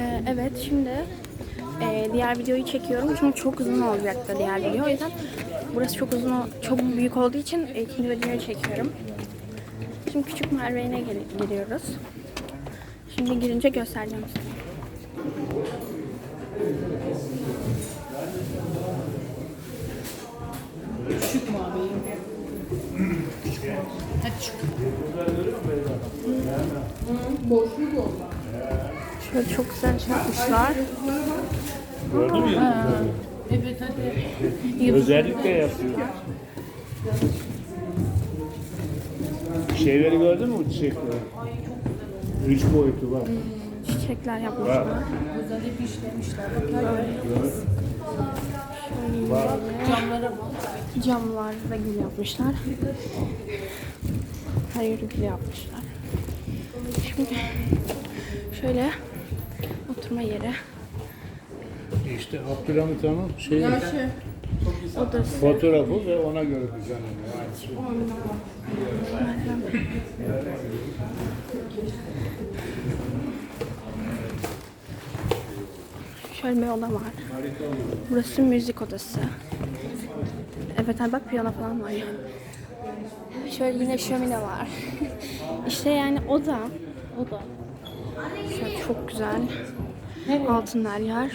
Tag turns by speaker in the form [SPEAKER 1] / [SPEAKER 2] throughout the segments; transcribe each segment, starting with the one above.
[SPEAKER 1] Ee, evet şimdi e, diğer videoyu çekiyorum çünkü çok uzun olacaktı diğer video. O yüzden burası çok uzun, çok büyük olduğu için e, ikinci videoyu çekiyorum. Şimdi küçük Merve'ne gel- giriyoruz. Şimdi girince göstereceğim size.
[SPEAKER 2] Küçük mü abi? Küçük mü? Hadi çık. Boşluk oldu.
[SPEAKER 1] Şöyle çok güzel yapmışlar.
[SPEAKER 3] Gördün mü?
[SPEAKER 2] Evet hadi.
[SPEAKER 3] Özellikle yapıyor. Şeyleri gördün mü bu çiçekleri? Üç boyutu var.
[SPEAKER 1] Çiçekler yapmışlar.
[SPEAKER 2] Güzel hep işlemişler. Bak
[SPEAKER 3] Var.
[SPEAKER 2] camlara bak.
[SPEAKER 1] Camlar ve gül yapmışlar. Her yeri gül yapmışlar. Şimdi şöyle oturma yeri.
[SPEAKER 3] İşte Abdülhamit Han'ın şey,
[SPEAKER 2] Yaşı.
[SPEAKER 1] Odası.
[SPEAKER 3] fotoğrafı ve ona göre düzenleniyor. Aynısı.
[SPEAKER 1] Şöyle bir oda var. Burası müzik odası. Evet hani bak piyano falan var. Şöyle yine şömine var. işte yani oda. Oda. Şöyle çok güzel. Altınlar yer.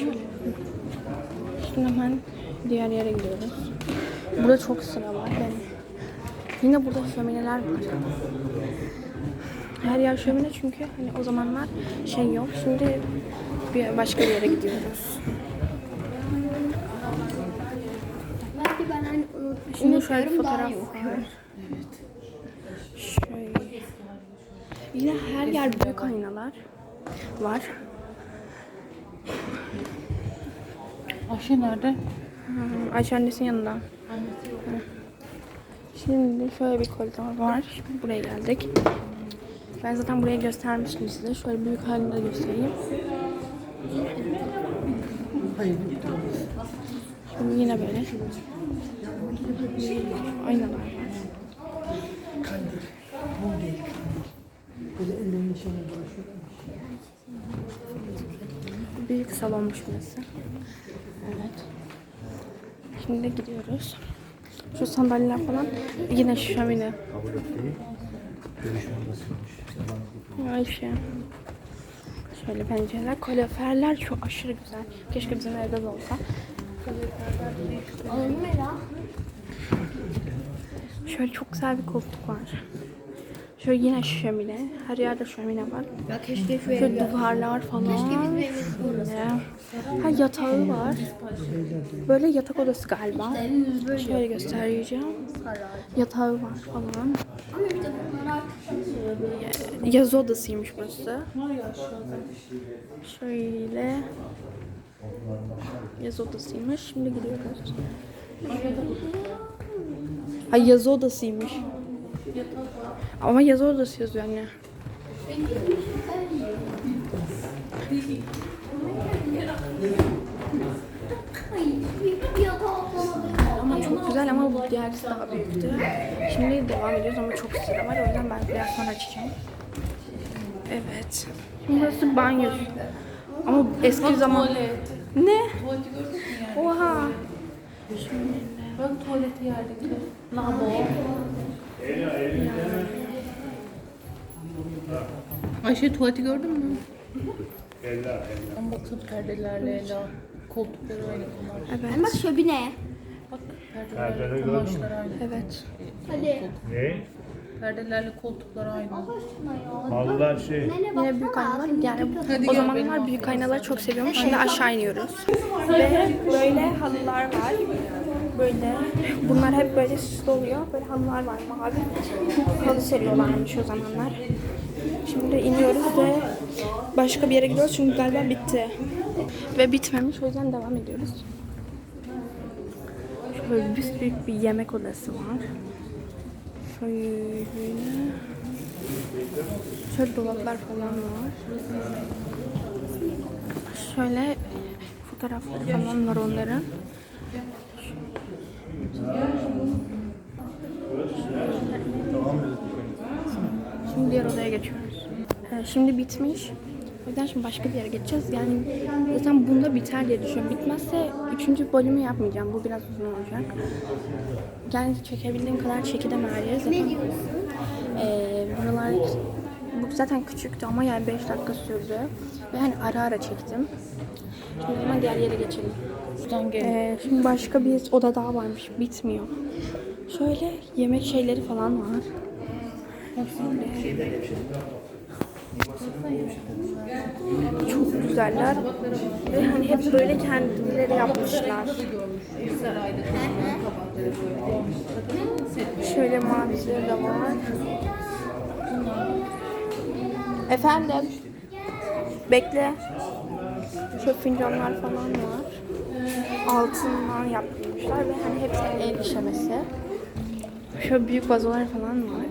[SPEAKER 1] Şimdi hemen diğer yere gidiyoruz. Burada çok sıra var. Yani yine burada şömineler var. Her yer şömine çünkü hani o zamanlar şey yok. Şimdi bir başka bir yere gidiyoruz.
[SPEAKER 4] Belki ben hani unutmuşum.
[SPEAKER 1] Yine şöyle bir fotoğraf var.
[SPEAKER 4] okuyorum.
[SPEAKER 1] Şöyle. Yine her yer büyük aynalar var.
[SPEAKER 2] Ayşe nerede?
[SPEAKER 1] Hmm, Ayşe annesinin yanında. Şimdi şöyle bir koridor var. Şimdi buraya geldik. Ben zaten burayı göstermiştim size. Şöyle büyük halini de göstereyim. Şimdi yine böyle. Aynalar var. Büyük salonmuş burası. Şimdi gidiyoruz. Şu sandalyeler falan yine şömine. Ayşe. Şöyle pencereler, kaloriferler çok aşırı güzel. Keşke bizim evde de olsa. Şöyle çok güzel bir koltuk var. Şöyle yine şömine. Her yerde şömine var.
[SPEAKER 4] Ya keşke şu
[SPEAKER 1] Şöyle duvarlar falan.
[SPEAKER 4] Keşke.
[SPEAKER 1] Ha yatağı var. Böyle yatak odası galiba. Şöyle göstereceğim. Yatağı var falan. Yazı odasıymış burası. Şöyle. Yazı odasıymış. Şimdi gidiyoruz. Ha yazı odasıymış. Ama yazı odası yazıyor anne. Ama çok güzel ama bu diğerisi daha büyüktü. Şimdi devam ediyoruz ama çok sıra var. O yüzden ben biraz sonra açacağım. Evet. Şimdi burası banyo. Ama eski zaman...
[SPEAKER 2] Tuvalet.
[SPEAKER 1] Ne?
[SPEAKER 2] Tuvaleti gördün mü yani?
[SPEAKER 1] Oha.
[SPEAKER 2] Bak tuvaleti yerdeki. Lavabo. Ayşe tuvaleti gördün mü?
[SPEAKER 3] Ella, ella.
[SPEAKER 2] Ama bakın perdelerle Ela. Koltukları aynı kumaş.
[SPEAKER 1] Evet.
[SPEAKER 4] Bak şöbine.
[SPEAKER 2] Bak perdelerle
[SPEAKER 3] gördün
[SPEAKER 2] kumaşlar aynı.
[SPEAKER 1] Evet.
[SPEAKER 4] Hadi.
[SPEAKER 3] Ne?
[SPEAKER 2] Perdelerle koltuklar aynı.
[SPEAKER 3] Halılar şey.
[SPEAKER 4] Nene
[SPEAKER 1] Yine büyük
[SPEAKER 4] baksana
[SPEAKER 1] aynalar.
[SPEAKER 4] ağzını
[SPEAKER 1] Yani.
[SPEAKER 2] Hadi
[SPEAKER 1] o
[SPEAKER 2] gel
[SPEAKER 1] zamanlar büyük aynaları çok seviyormuş. Şimdi aşağı iniyoruz. Ve böyle halılar var. Böyle. Bunlar hep böyle süslü oluyor. Böyle halılar var mavi. Halı seriyorlarmış o zamanlar. Şimdi iniyoruz ve başka bir yere gidiyoruz çünkü galiba bitti. Ve bitmemiş o yüzden devam ediyoruz. Şöyle bir büyük bir yemek odası var. Şöyle Şöyle dolaplar falan var. Şöyle fotoğrafları falan var onların. Şimdi diğer odaya geçiyoruz. Ee, Şimdi bitmiş. O yüzden şimdi başka bir yere geçeceğiz. Yani zaten bunda biter diye düşünüyorum. Bitmezse üçüncü bölümü yapmayacağım. Bu biraz uzun olacak. Yani çekebildiğim kadar çekeceğim her. Zaten,
[SPEAKER 4] Ne diyorsun?
[SPEAKER 1] Ee, buralar bu zaten küçüktü ama yani 5 dakika sürdü. Ve hani ara ara çektim. Şimdi zaman diğer yere geçelim. Ee, şimdi başka bir oda daha varmış. Bitmiyor. Şöyle yemek şeyleri falan var. Çok güzeller. Ve hani hep böyle kendileri yapmışlar. Şöyle mavileri de var. Efendim. Bekle. Şöyle fincanlar falan var. Altından yapmışlar ve hani hepsi el işlemesi. Şöyle büyük vazolar falan var.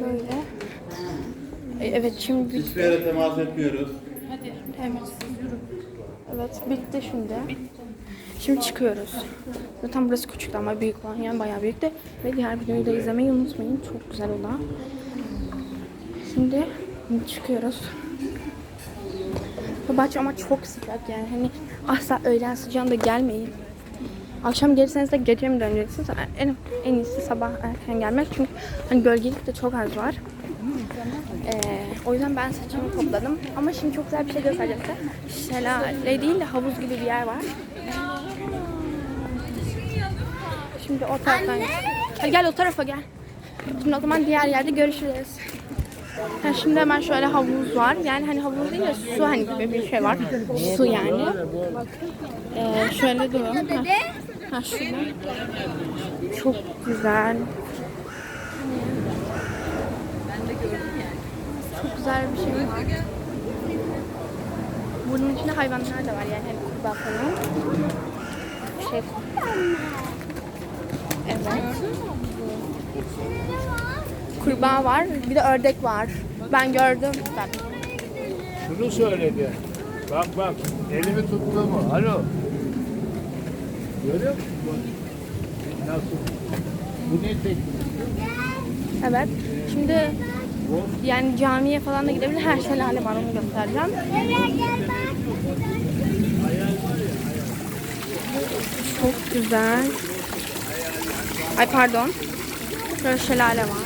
[SPEAKER 1] Böyle. E, Evet şimdi
[SPEAKER 3] Hiçbir yere temas etmiyoruz.
[SPEAKER 1] Evet. Evet bitti şimdi. Şimdi çıkıyoruz. Zaten burası küçüktü ama büyük olan yani bayağı büyüktü. Ve diğer videoyu da izlemeyi unutmayın. Çok güzel oda. Şimdi çıkıyoruz. Bu bahçe ama çok sıcak yani hani asla öğlen sıcağında gelmeyin. Akşam gelirseniz de gece mi döneceksiniz? En, en iyisi sabah erken gelmek çünkü hani gölgelik de çok az var. Ee, o yüzden ben saçımı topladım. Ama şimdi çok güzel bir şey göstereceğim size. Şelale değil de havuz gibi bir yer var. Şimdi o taraftan... Hadi gel o tarafa gel. Şimdi o zaman diğer yerde görüşürüz. Ha, şimdi hemen şöyle havuz var. Yani hani havuz değil de su hani gibi bir şey var. Su yani. Ee, şöyle durun. Ha, ha şurada. Çok güzel. Çok güzel bir şey var. Bunun içinde hayvanlar da var yani hani kurbağa falan. Şey. Evet. Kurbağa var, bir de ördek var. Ben gördüm. Ben.
[SPEAKER 5] Şunu söyledi. Bak bak elimi tuttu mu? Alo. Görüyor musun? Nasıl? Bu ne teknik?
[SPEAKER 1] Evet. Şimdi yani camiye falan da gidebilir. Her şelale var onu göstereceğim. Çok güzel. Ay pardon. Şöyle şelale var.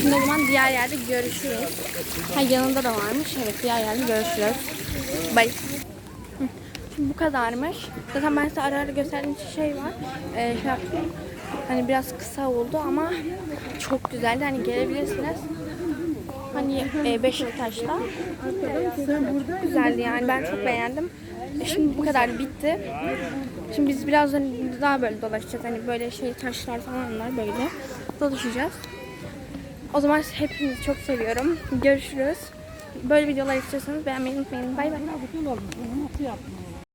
[SPEAKER 1] Şimdi o zaman diğer yerde görüşürüz. Ha yanında da varmış. Evet diğer yerde görüşürüz. Bye. Şimdi bu kadarmış. Zaten ben size ara ara gösterdiğim şey var. Ee, şey yaptım. Hani biraz kısa oldu ama çok güzeldi. Hani gelebilirsiniz. Hani e, Beşiktaş'ta. Güzeldi yani. Ben çok beğendim. Şimdi bu kadar bitti. Şimdi biz birazdan daha böyle dolaşacağız. Hani böyle şey taşlar falan var böyle. Dolaşacağız. O zaman hepinizi çok seviyorum. Görüşürüz. Böyle videolar istiyorsanız beğenmeyi unutmayın. Bay bay.